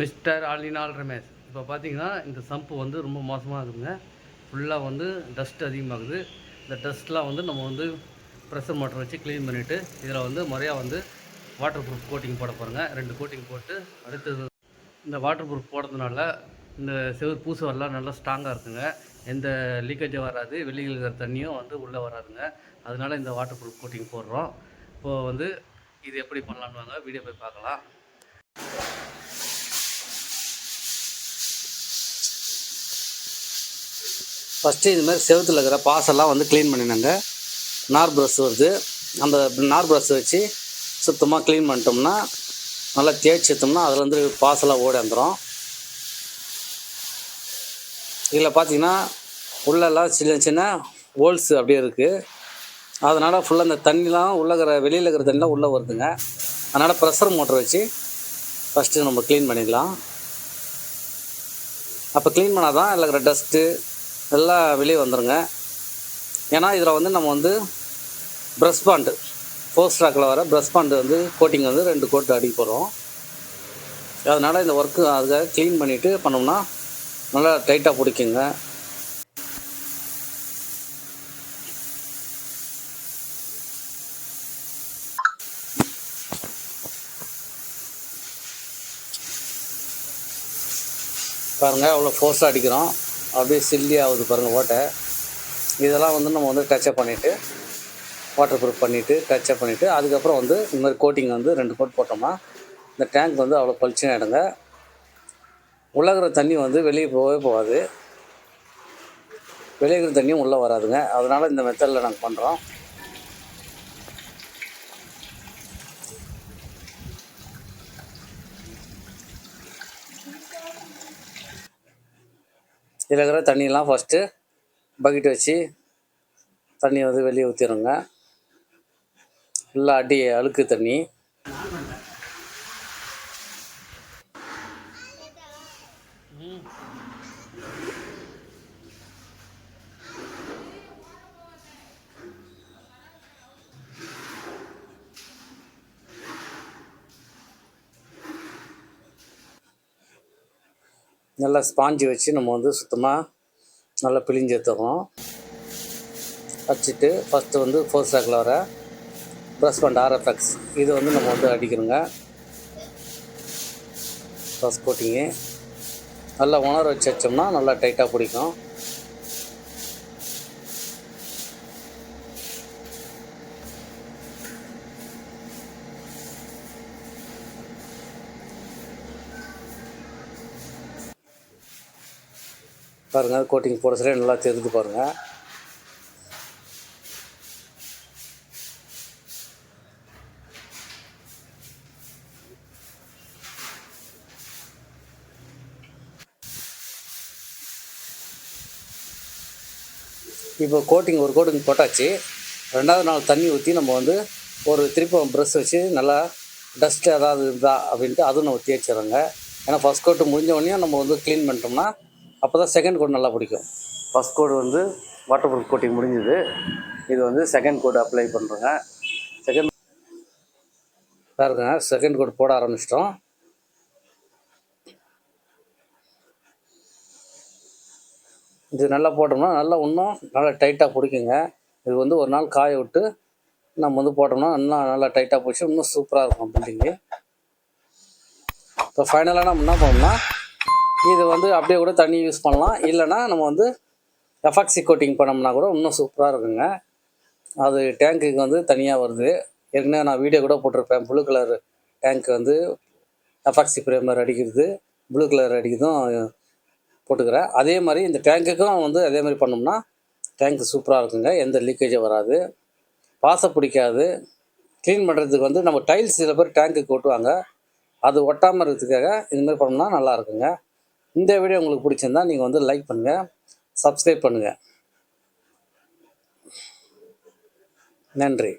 Mister ஆலினால் Ramesh. இப்போ பார்த்தீங்கன்னா இந்த சம்பு வந்து ரொம்ப மோசமாக இருக்குதுங்க ஃபுல்லாக வந்து டஸ்ட் அதிகமாகுது. இந்த டஸ்ட்லாம் வந்து நம்ம வந்து ப்ரெஷர் மோட்டர் வச்சு க்ளீன் பண்ணிவிட்டு இதில் வந்து முறையாக வந்து வாட்டர் ப்ரூஃப் கோட்டிங் போட போகிறோங்க ரெண்டு கோட்டிங் போட்டு அடுத்தது இந்த வாட்டர் ப்ரூஃப் போடுறதுனால இந்த செவுர் பூசுவரெல்லாம் நல்லா ஸ்ட்ராங்காக இருக்குங்க. எந்த லீக்கேஜும் வராது. வெளியில் இருக்கிற தண்ணியும் வந்து உள்ளே வராதுங்க. அதனால் இந்த வாட்டர் ப்ரூஃப் கோட்டிங் போடுறோம். இப்போது வந்து இது எப்படி பண்ணலான்னு வாங்க. வீடியோ போய் பார்க்கலாம். ஃபஸ்ட்டு இது மாதிரி செவத்தில் இருக்கிற பாசெல்லாம் வந்து க்ளீன் பண்ணினாங்க. நார் ப்ரஷ் வருது. அந்த நார் ப்ரஷ் வச்சு சுத்தமாக க்ளீன் பண்ணிட்டோம்னா நல்லா தேய்ச்சி எடுத்தோம்னா அதில் வந்து பாசெல்லாம் ஓடி வந்துடும் இதில் பார்த்தீங்கன்னா உள்ளெல்லாம் சின்ன சின்ன ஹோல்ஸ் அப்படியே இருக்குது அதனால் ஃபுல்லாக அந்த தண்ணிலாம் உள்ளே இருக்கிற வெளியில் இருக்கிற தண்ணிலாம் உள்ளே வருதுங்க. அதனால் ப்ரெஷர் மோட்டர் வச்சு ஃபஸ்ட்டு நம்ம க்ளீன் பண்ணிக்கலாம் அப்போ க்ளீன் பண்ணால் தான் இல்லை இருக்கிற டஸ்ட்டு எல்லாம் வெளியே வந்துடுங்க ஏன்னா இதில் வந்து நம்ம வந்து ப்ரெஸ் பாண்டு ஃபோர் ஸ்டாக்கில் வர ப்ரெஸ் பாண்டு வந்து கோட்டிங் வந்து ரெண்டு கோட்டு அடிக்க போகிறோம் அதனால் இந்த ஒர்க்கு அதுக்காக க்ளீன் பண்ணிவிட்டு பண்ணோம்னா நல்லா டைட்டாக பிடிக்குங்க. பாருங்கள் அவ்வளோ ஃபோர்ஸாக அடிக்கிறோம். அப்படியே சில்லி ஆகுது பாருங்கள் ஓட்டை. இதெல்லாம் வந்து நம்ம வந்து டச்சப் பண்ணிவிட்டு வாட்டர் ப்ரூஃப் பண்ணிவிட்டு டச்சப் பண்ணிவிட்டு அதுக்கப்புறம் வந்து இந்த மாதிரி கோட்டிங் வந்து ரெண்டு கோட் போட்டோம்னா இந்த டேங்க் வந்து அவ்வளோ பளிச்சுன்னு ஆகிடுங்க உள்ளகிற தண்ணி வந்து வெளியே போகவே போகாது. வெளியேகிற தண்ணியும் உள்ளே வராதுங்க. அதனால் இந்த மெத்தடில் நாங்கள் பண்ணுறோம் இதில் இருக்கிற தண்ணியெல்லாம் ஃபஸ்ட்டு பக்கெட் வச்சு தண்ணி வந்து வெளியே ஊற்றிடுங்க ஃபுல்லாக அடி அழுக்கு தண்ணி. நல்லா ஸ்பாஞ்சு வச்சு நம்ம வந்து சுத்தமாக நல்லா பிழிஞ்சு எடுத்துக்கணும் வச்சுட்டு ஃபஸ்ட்டு வந்து ஃபோர் ஸ்டாக்கில் வர ப்ரஷ் பண்ண ஆர்எஃப்எக்ஸ் இது வந்து நம்ம வந்து அடிக்கணுங்க. ஃபஸ்ட் போட்டிங்கு நல்லா உணர வச்சு வச்சோம்னா நல்லா டைட்டாக பிடிக்கும். பாருங்கள் கோட்டிங் போட சரியாக நல்லா தெரிஞ்சு பாருங்கள் இப்போ கோட்டிங் ஒரு கோட்டிங் போட்டாச்சு. ரெண்டாவது நாள் தண்ணி ஊற்றி நம்ம வந்து ஒரு திருப்பி ப்ரெஷ் வச்சு நல்லா டஸ்ட் ஏதாவது இருந்தா அப்படின்ட்டு அதுவும் நம்ம தேய்ச்சிடுறோங்க. ஏன்னா ஃபஸ்ட் கோட்டு முடிஞ்ச உடனே நம்ம வந்து க்ளீன் பண்ணிட்டோம்னா அப்போ தான் செகண்ட் கோட் நல்லா பிடிக்கும். ஃபஸ்ட் கோட் வந்து வாட்டர் ப்ரூஃப் கோட்டிங் முடிஞ்சுது. இது வந்து செகண்ட் கோட் அப்ளை பண்ணுறோங்க செகண்ட் பாருங்க செகண்ட் கோட் போட ஆரம்பிச்சிட்டோம். இது நல்லா போட்டோம்னா நல்லா இன்னும் நல்லா டைட்டாக பிடிக்குங்க. இது வந்து ஒரு நாள் காய விட்டு நம்ம வந்து போட்டோம்னா இன்னும் நல்லா டைட்டாக பிடிச்சி இன்னும் சூப்பராக இருக்கும் பில்டிங்கு இப்போ ஃபைனலாக நம்ம என்ன பண்ணோம்னா இது வந்து அப்படியே கூட தண்ணி யூஸ் பண்ணலாம். இல்லைன்னா நம்ம வந்து எஃபாக்சி கோட்டிங் பண்ணோம்னா கூட இன்னும் சூப்பராக இருக்குங்க. அது டேங்க்குக்கு வந்து தனியாக வருது. ஏற்கனவே நான் வீடியோ கூட போட்டிருப்பேன். ப்ளூ கலர் டேங்க் வந்து எஃபாக்சி ப்ரேமர் அடிக்கிறது. ப்ளூ கலர் அடிக்கிறதும் போட்டுக்கிறேன். அதே மாதிரி இந்த டேங்க்குக்கும் வந்து அதே மாதிரி பண்ணோம்னா டேங்க் சூப்பராக இருக்குங்க. எந்த லீக்கேஜும் வராது. பாசை பிடிக்காது. க்ளீன் பண்ணுறதுக்கு வந்து நம்ம டைல்ஸ் சில பேர் டேங்க்குக்கு ஒட்டுவாங்க அது ஒட்டாமல் இருக்கிறதுக்காக இந்த மாதிரி பண்ணோம்னா நல்லா இருக்குங்க. இந்த வீடியோ உங்களுக்கு பிடிச்சிருந்தா நீங்கள் வந்து லைக் பண்ணுங்கள் சப்ஸ்கிரைப் பண்ணுங்கள் நன்றி.